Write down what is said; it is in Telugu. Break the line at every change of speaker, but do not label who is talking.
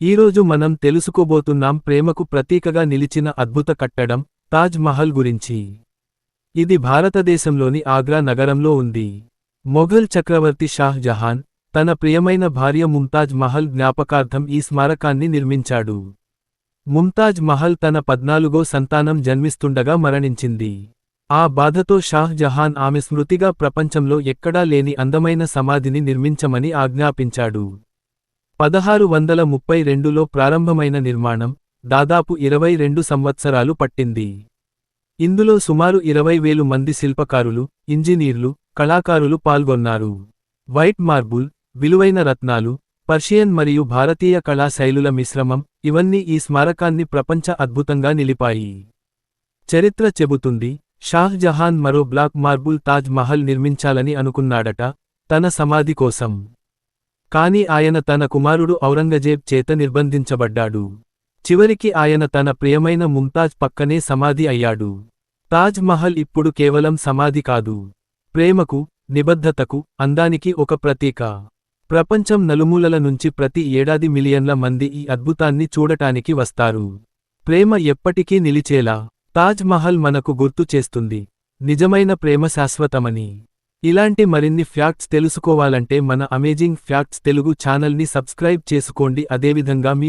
ఈరోజు మనం తెలుసుకోబోతున్నాం ప్రేమకు ప్రతీకగా నిలిచిన అద్భుత కట్టడం తాజ్ మహల్ గురించి. ఇది భారతదేశంలోని ఆగ్రా నగరంలో ఉంది. మొఘల్ చక్రవర్తి షాహ్ జహాన్ తన ప్రియమైన భార్య ముంతాజ్ మహల్ జ్ఞాపకార్థం ఈ స్మారకాన్ని నిర్మించాడు. ముంతాజ్ మహల్ తన పద్నాలుగో సంతానం జన్మిస్తుండగా మరణించింది. ఆ బాధతో షాహ్ జహాన్ ఆమె స్మృతిగా ప్రపంచంలో ఎక్కడా లేని అందమైన సమాధిని నిర్మించమని ఆజ్ఞాపించాడు. పదహారు వందల ముప్పై రెండులో ప్రారంభమైన నిర్మాణం దాదాపు ఇరవై రెండు సంవత్సరాలు పట్టింది. ఇందులో సుమారు ఇరవై వేలు మంది శిల్పకారులు ఇంజనీర్లు కళాకారులు పాల్గొన్నారు. వైట్ మార్బుల్ విలువైన రత్నాలు పర్షియన్ మరియు భారతీయ కళా శైలుల మిశ్రమం ఇవన్నీ ఈ స్మారకాన్ని ప్రపంచ అద్భుతంగా నిలిపాయి. చరిత్ర చెబుతుంది షాహ్జహాన్ మరో బ్లాక్ మార్బుల్ తాజ్ మహల్ నిర్మించాలని అనుకున్నాడట తన సమాధి కోసం. కాని ఆయన తన కుమారుడు ఔరంగజేబ్ చేత నిర్బంధించబడ్డాడు. చివరికి ఆయన తన ప్రియమైన ముంతాజ్ పక్కనే సమాధి అయ్యాడు. తాజ్ మహల్ ఇప్పుడు కేవలం సమాధి కాదు. ప్రేమకు నిబద్ధతకు అందానికి ఒక ప్రతీక. ప్రపంచం నలుమూలల నుంచి ప్రతి ఏడాది మిలియన్ల మంది ఈ అద్భుతాన్ని చూడటానికి వస్తారు. ప్రేమ ఎప్పటికీ నిలిచేలా తాజ్ మహల్ మనకు గుర్తు చేస్తుంది. నిజమైన ప్రేమ శాశ్వతమని. ఇలాంటి మరిన్ని ఫ్యాక్ట్స్ తెలుసుకోవాలంటే మన అమేజింగ్ ఫ్యాక్ట్స్ తెలుగు ఛానల్ని సబ్స్క్రైబ్ చేసుకోండి. అదేవిధంగా మీ